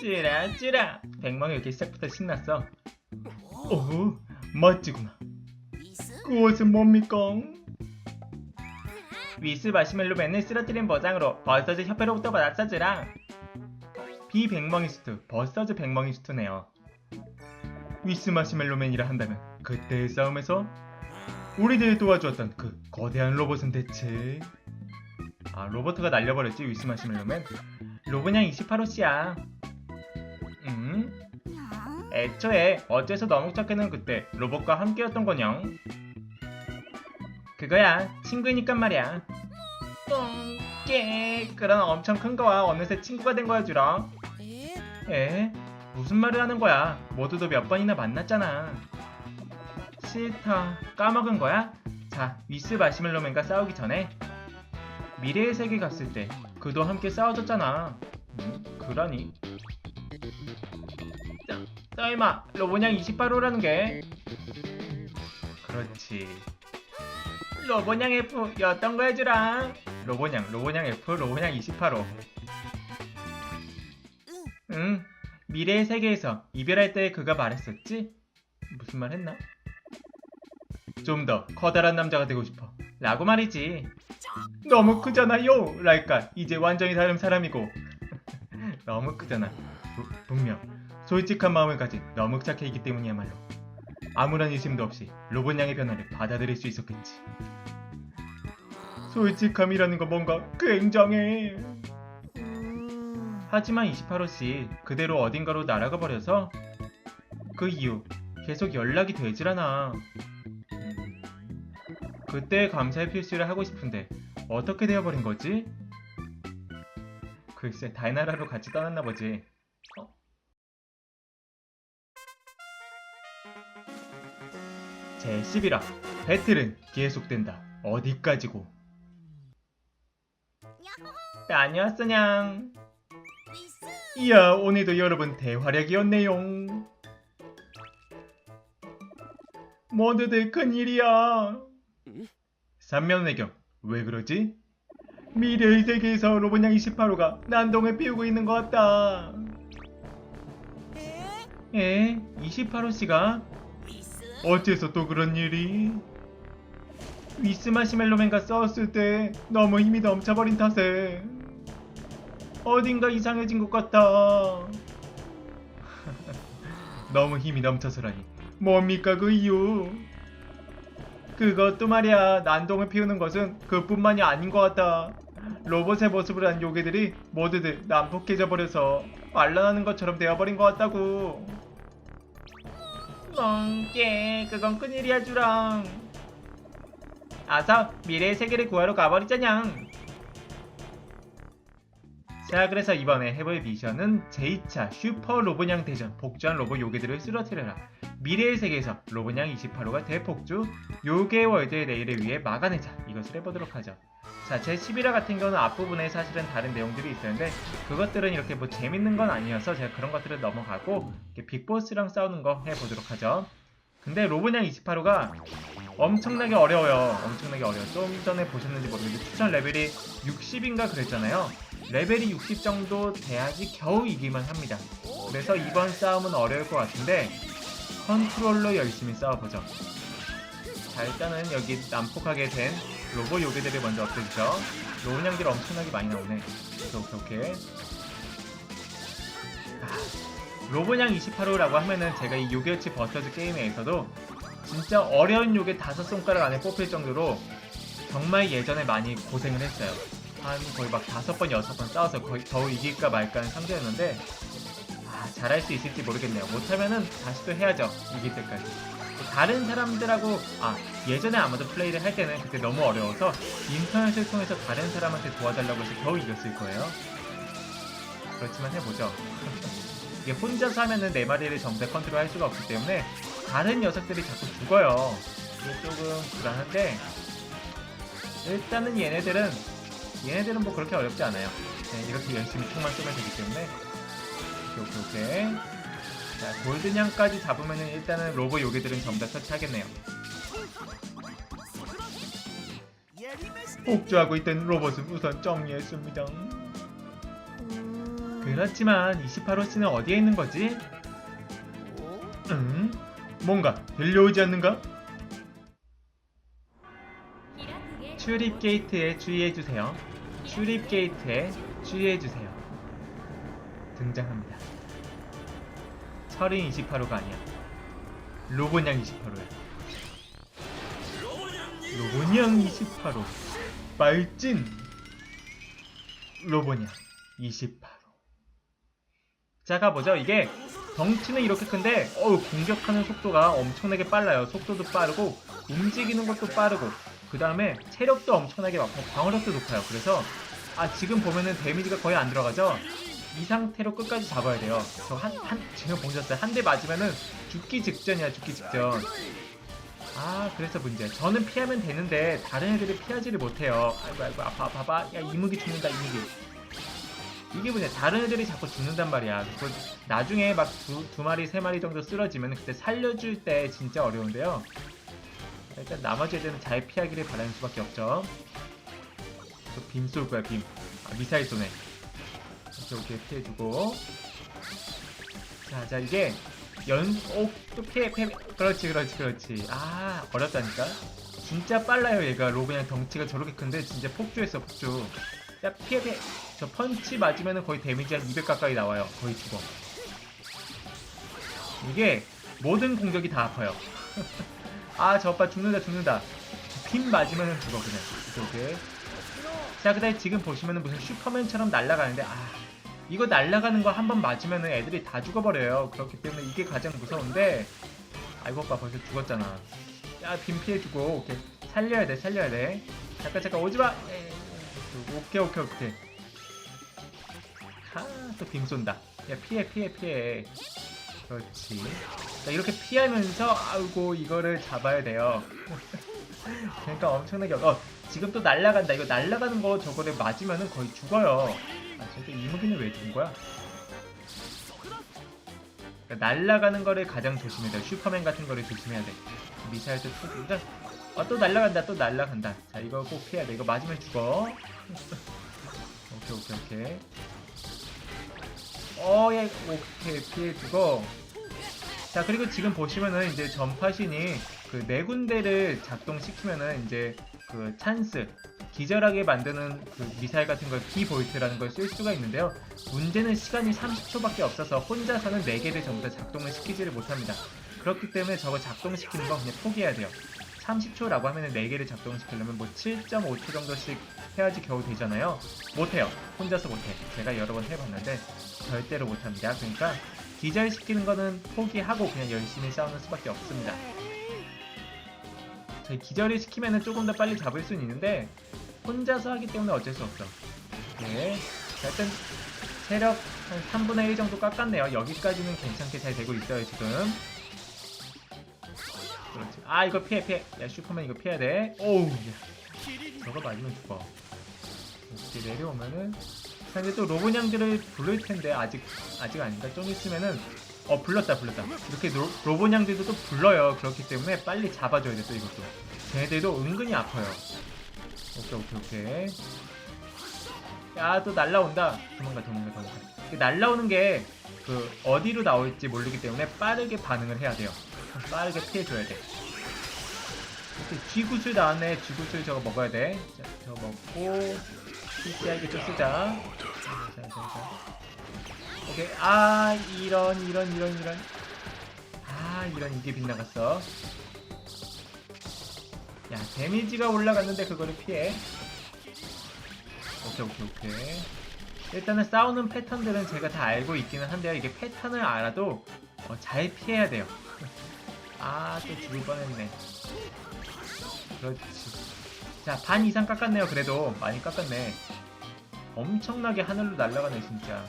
찌라 찌라. 백멍이 이렇게 시작부터 신났어. 오 멋지구나. 그것은 뭡니까? 위스 마시멜로 맨을 쓰러뜨린 버장으로 버서즈 협회로부터 받았어즈라. 비백멍이 수트 버서즈 백멍이 수트네요. 위스 마시멜로맨이라 한다면 그때의 싸움에서 우리들을 도와주었던 그 거대한 로봇은 대체? 아 로버트가 날려버렸지 위스 마시멜로맨? 로봇냥 28호씨야. 음? 애초에 어째서 너무 착해는 그때 로봇과 함께였던 거냥 그거야 친구니까 말이야. 똥개 그런 엄청 큰 거와 어느새 친구가 된 거야 주라 에? 에? 무슨 말을 하는 거야? 모두도 몇 번이나 만났잖아. 싫다. 까먹은 거야? 자 위스 마시멜로맨과 싸우기 전에 미래의 세계 갔을 때 그도 함께 싸워줬잖아. 음, 그러니 서- 설마. 로보냥 28호라는 게. 그렇지. 로보냥 F였던 거 해주라? 로보냥 로보냥 F 로보냥 28호. 응? 미래의 세계에서 이별할 때 그가 말했었지? 무슨 말 했나? 좀 더 커다란 남자가 되고 싶어. 라고 말이지. 너무 크잖아요! 랄까 이제 완전히 다른 사람이고. 너무 크잖아. 부- 분명 솔직한 마음을 가진 너무 착해 있기 때문이야말로 아무런 의심도 없이 로봇양의 변화를 받아들일 수 있었겠지 솔직함이라는 건 뭔가 굉장해 하지만 28호 씨 그대로 어딘가로 날아가 버려서 그 이후 계속 연락이 되질 않아. 음, 그때 감사의 필수를 하고 싶은데 어떻게 되어버린 거지? 글쎄 달나라로 같이 떠났나 보지. 제 11화 배틀은 계속된다. 어디까지고? 다녀왔어냥. 이야 오늘도 여러분 대활약이었네요 모두들 큰일이야 응? 삼면외경 왜 그러지? 미래의 세계에서 로봇냥 28호가 난동을 피우고 있는 것 같다 에? 에? 28호씨가? 어째서 또 그런 일이? 위스 마시멜로맨과 싸웠을 때 너무 힘이 넘쳐버린 탓에 어딘가 이상해진 것 같아. 너무 힘이 넘쳐서라니. 뭡니까 그 이유? 그것도 말이야 난동을 피우는 것은 그뿐만이 아닌 것 같다. 로봇의 모습을 한 요괴들이 모두들 난폭해져 버려서 말라나는 것처럼 되어버린 것 같다고. 멍게 그건 큰일이야 주랑. 아사 미래의 세계를 구하러 가버리자냥. 자 그래서 이번에 해볼 미션은 제2차 슈퍼 로봇냥 대전 복주한 로봇 요괴들을 쓰러뜨려라 미래의 세계에서 로봇냥 28호가 대폭주 요괴 월드의 내일을 위해 막아내자 이것을 해보도록 하죠 자 제 11화 같은 경우는 앞부분에 사실은 다른 내용들이 있었는데 그것들은 이렇게 뭐 재밌는 건 아니어서 제가 그런 것들을 넘어가고 빅보스랑 싸우는 거 해보도록 하죠 근데 로봇냥 28호가 엄청나게 어려워요 엄청나게 어려워요 좀 전에 보셨는지 모르겠는데 추천 레벨이 60인가 그랬잖아요 레벨이 60 정도 돼야지 겨우 이기만 합니다. 그래서 이번 싸움은 어려울 것 같은데 컨트롤러 열심히 싸워보죠. 자 일단은 여기 난폭하게 된 로봇 요괴들을 먼저 없애주죠. 로운양들 엄청나게 많이 나오네. 오케이 오케이. 아, 로봇양 28호라고 하면은 제가 이 요괴치 버터즈 게임에서도 진짜 어려운 요괴 다섯 손가락 안에 뽑힐 정도로 정말 예전에 많이 고생을 했어요. 한 거의 막 다섯 번 여섯 번 싸워서 거의 겨우 이길까 말까 하는 상대였는데 아 잘할 수 있을지 모르겠네요 못하면은 다시 또 해야죠 이길 때까지 다른 사람들하고 아 예전에 아마도 플레이를 할 때는 그때 너무 어려워서 인터넷을 통해서 다른 사람한테 도와달라고 해서 겨우 이겼을 거예요. 그렇지만 해보죠. 이게 혼자서 하면은 네 마리를 전부 다 컨트롤 할 수가 없기 때문에 다른 녀석들이 자꾸 죽어요. 이게 조금 불안한데 일단은 얘네들은 얘네들은 뭐 그렇게 어렵지 않아요. 네, 이렇게 열심히 총만 쏘면 되기 때문에. 오케이 오케이 오케이 자 골든양까지 잡으면은 일단은 로봇 요괴들은 전부 다 처치하겠네요. 복주하고 있던 로봇은 우선 정리했습니다. 그렇지만 28호씨는 어디에 있는 거지? 응? 뭔가 들려오지 않는가? 출입 게이트에 주의해주세요. 출입 게이트에 주의해주세요. 등장합니다. 철인 28호가 아니야. 로봇냥 28호야. 로봇냥 28호. 말찐 로봇냥 28호. 자 가 보죠. 이게 덩치는 이렇게 큰데 어우 공격하는 속도가 엄청나게 빨라요. 속도도 빠르고 움직이는 것도 빠르고 그 다음에 체력도 엄청나게 많고 방어력도 높아요. 그래서 아 지금 보면은 데미지가 거의 안 들어가죠. 이 상태로 끝까지 잡아야 돼요. 저 한한 지금 보셨어요? 한 대 맞으면은 죽기 직전이야 죽기 직전. 아 그래서 문제. 저는 피하면 되는데 다른 애들이 피하지를 못해요. 아이고 아이고 아파 아파 아파. 야 이무기 죽는다 이무기. 이게 뭐냐 다른 애들이 자꾸 죽는단 말이야. 그 나중에 막 두 두 마리 세 마리 정도 쓰러지면 그때 살려줄 때 진짜 어려운데요. 일단 나머지 애들은 잘 피하기를 바라는 수밖에 없죠. 빔 쏠 거야 빔. 아, 미사일 쏘네. 이렇게 이렇게 피해주고. 자, 자 이게 연, 오, 또 피해, 피해. 그렇지, 그렇지, 그렇지. 아, 어렵다니까. 진짜 빨라요, 얘가. 로 그냥 덩치가 저렇게 큰데 진짜 폭주했어, 폭주. 야, 피해, 피해. 저 펀치 맞으면 거의 데미지 한 200 가까이 나와요. 거의 죽어. 이게 모든 공격이 다 아파요. 아, 저 오빠 죽는다, 죽는다. 핀 맞으면 죽어, 그냥. 이렇게. 자, 그다음 지금 보시면은 무슨 슈퍼맨처럼 날아가는데, 아, 이거 날아가는 거한번 맞으면은 애들이 다 죽어버려요. 그렇기 때문에 이게 가장 무서운데, 아이고, 오빠 벌써 죽었잖아. 야, 빔 피해주고, 오케이. 살려야 돼, 살려야 돼. 잠깐, 잠깐, 오지 마! 에이, 오케이, 오케이, 오케이. 아, 또빔 쏜다. 야, 피해, 피해, 피해. 그렇지. 자, 이렇게 피하면서, 아이고, 이거를 잡아야 돼요. 그러니까 엄청나게, 어, 지금 또 날아간다. 이거 날아가는 거 저거를 맞으면은 거의 죽어요. 아, 저게 이무기는 왜 죽은 거야? 그러니까 날아가는 거를 가장 조심해야 돼. 슈퍼맨 같은 거를 조심해야 돼. 미사일도 쏘니까 아, 또 날아간다. 또 날아간다. 자, 이거 꼭 피해야 돼. 이거 맞으면 죽어. 오케이, 오케이, 오케이. 어, 예, 오케이, 피해 주고. 자, 그리고 지금 보시면은 이제 전파신이 그 네 군데를 작동시키면은 이제 그 찬스, 기절하게 만드는 그 미사일 같은 걸 비볼트라는 걸 쓸 수가 있는데요. 문제는 시간이 30초밖에 없어서 혼자서는 4개를 전부 다 작동을 시키지를 못합니다. 그렇기 때문에 저거 작동시키는 건 그냥 포기해야 돼요. 30초라고 하면 4개를 작동시키려면 뭐 7.5초 정도씩 해야지 겨우 되잖아요. 못해요. 혼자서 못해. 제가 여러 번 해봤는데 절대로 못합니다. 그러니까 기절시키는 거는 포기하고 그냥 열심히 싸우는 수밖에 없습니다. 저희 기절을 시키면은 조금 더 빨리 잡을 수는 있는데 혼자서 하기 때문에 어쩔 수 없죠. 네. 자, 일단 체력 한 3분의 1 정도 깎았네요. 여기까지는 괜찮게 잘 되고 있어요, 지금. 그렇지. 아, 이거 피해, 피해. 야, 슈퍼맨 이거 피해야 돼. 오우, 야. 저거 맞으면 죽어. 이렇게 내려오면은. 자, 이제 또 로봇냥들을 부를 텐데, 아직, 아직 아닌가? 좀 있으면은, 어, 불렀다, 불렀다. 이렇게 로, 로봇냥들도 또 불러요. 그렇기 때문에 빨리 잡아줘야 돼, 또 이것도. 쟤네들도 은근히 아파요. 오케이, 오케이, 오케이. 야, 또 날라온다. 도망가, 도망가, 도망가. 날라오는 게, 그, 어디로 나올지 모르기 때문에 빠르게 반응을 해야 돼요. 빠르게 피해줘야 돼. 쥐구슬 나왔네. 쥐구슬 저거 먹어야 돼. 자, 저거 먹고, PC하게 좀 쓰자. 오케이. 아, 이런, 이런, 이런, 이런. 아, 이런, 이게 빗나갔어. 야, 데미지가 올라갔는데 그거를 피해. 오케이, 오케이, 오케이. 일단은 싸우는 패턴들은 제가 다 알고 있기는 한데요. 이게 패턴을 알아도 어, 잘 피해야 돼요. 아, 또 죽을 뻔했네. 그렇지. 자, 반 이상 깎았네요. 그래도 많이 깎았네. 엄청나게 하늘로 날아가네, 진짜.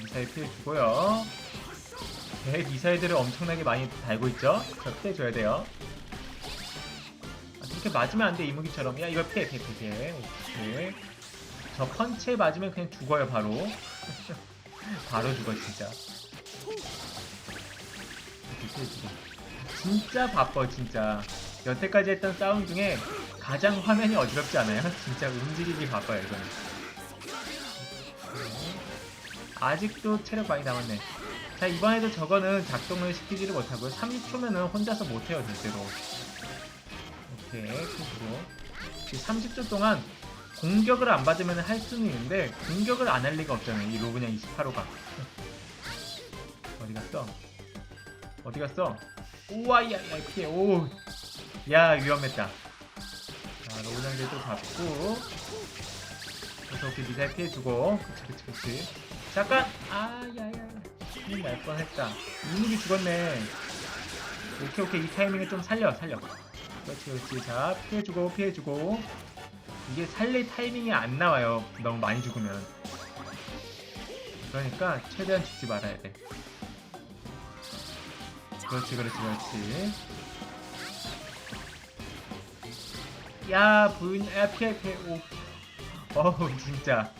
미사일 피해 주고요. 배 미사일들을 엄청나게 많이 달고 있죠? 저 피해줘야 돼요. 아, 그렇게 맞으면 안 돼, 이무기처럼. 야, 이거 피해, 피해, 피해. 오케이. 저 펀치에 맞으면 그냥 죽어요, 바로. 바로 죽어, 진짜. 이렇게. 진짜 바빠, 진짜. 여태까지 했던 싸움 중에 가장 화면이 어지럽지 않아요? 진짜 움직이기 바빠요, 이거는. 아직도 체력 많이 남았네. 자 이번에도 저거는 작동을 시키지를 못하고요. 30초면은 혼자서 못해요 절대로. 오케이 톡으로 30초 동안 공격을 안 받으면 할 수는 있는데 공격을 안 할 리가 없잖아요. 이 로그냥 28호가. 어디 갔어? 어디 갔어? 우와 야야 피해 오. 야 위험했다. 자 로그냥들도 잡고 그래서 이렇게 미사일 피해주고 그치 그치 그치 잠깐. 아야야 큰일 날 뻔했다. 이민이 죽었네. 오케이 오케이. 이 타이밍을 좀 살려 살려. 그렇지 그렇지. 자 피해주고 피해주고. 이게 살릴 타이밍이 안 나와요. 너무 많이 죽으면. 그러니까 최대한 죽지 말아야 돼. 그렇지 그렇지 그렇지. 야 부인 야 피해 피해. 오. 어우 진짜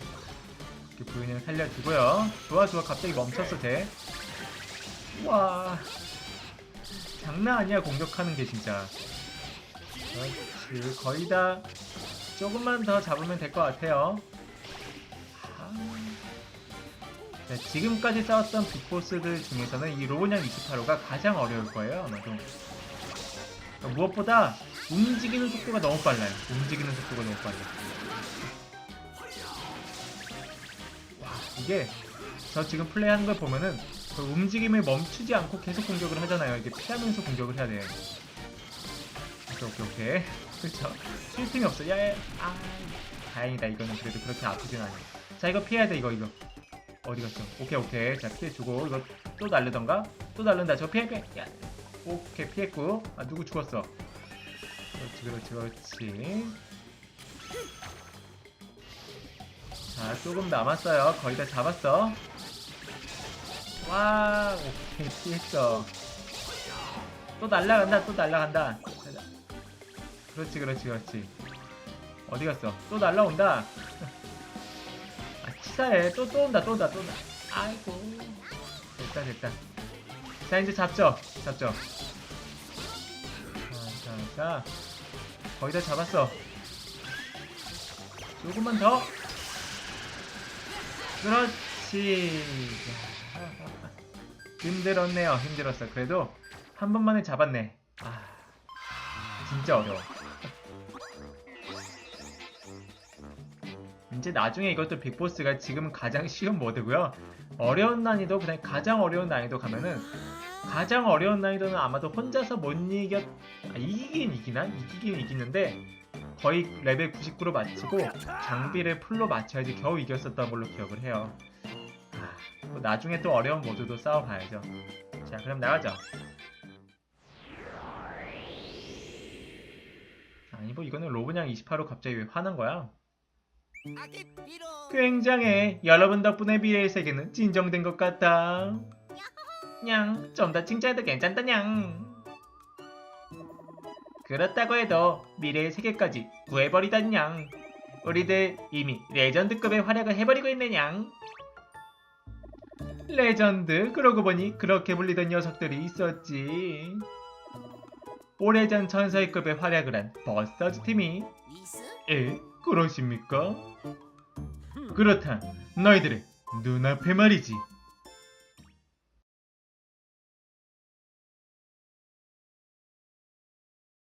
이렇게 부인을 살려주고요. 좋아 좋아. 갑자기 멈췄어 돼 와. 장난 아니야 공격하는 게 진짜. 그렇지 거의 다 조금만 더 잡으면 될 것 같아요. 아. 네, 지금까지 싸웠던 빅보스들 중에서는 이 로봇냥 28호가 가장 어려울 거예요 아마도. 무엇보다 움직이는 속도가 너무 빨라요. 움직이는 속도가 너무 빨라요 게 저 지금 플레이하는 걸 보면은 그 움직임을 멈추지 않고 계속 공격을 하잖아요. 이게 피하면서 공격을 해야 돼 오케이 오케이 오케이. 그쵸 쉴 틈이 없어. 야 야 아 다행이다. 이거는 그래도 그렇게 아프진 않아 자 이거 피해야 돼 이거 이거. 어디 갔어? 오케이 오케이. 자 피해주고. 이거 또 날르던가? 또 날른다. 저 피해 피해. 야. 오케이 피했고. 아 누구 죽었어? 그렇지 그렇지 그렇지 자 조금 남았어요. 거의 다 잡았어. 와 오케이 피했어. 또 날라간다 또 날라간다. 그렇지 그렇지 그렇지. 어디 갔어? 또 날라온다. 아 치사해. 또 또 온다 또 온다 또 온다. 아이고. 됐다 됐다. 자 이제 잡죠. 잡죠. 자 자 자. 거의 다 잡았어. 조금만 더 그렇지. 힘들었네요 힘들었어. 그래도 한 번만에 잡았네. 아 진짜 어려워. 이제 나중에 이것도 빅보스가 지금 가장 쉬운 모드고요. 어려운 난이도 그냥 가장 어려운 난이도 가면은 가장 어려운 난이도는 아마도 혼자서 못 이겼 아, 이기긴 이기나? 이기긴 이기는데 거의 레벨 99로 마치고 장비를 풀로 맞춰야지 겨우 이겼었던 걸로 기억을 해요 아, 또 나중에 또 어려운 모드도 싸워봐야죠 자 그럼 나가죠 아니 뭐 이거는 로브냥 28호 갑자기 왜 화난 거야? 굉장해. 여러분 덕분에 미래의 세계는 진정된 것 같다. 냥, 좀 더 칭찬해도 괜찮다 냥. 그렇다고 해도 미래의 세계까지 구해버리다 냥. 우리들 이미 레전드급의 활약을 해버리고 냥. 레전드? 그러고 보니 그렇게 불리던 녀석들이 있었지. 오래전 천사의급의 활약을 한 버서즈 팀이 에? 그러십니까? 그렇다. 너희들의 눈앞에 말이지.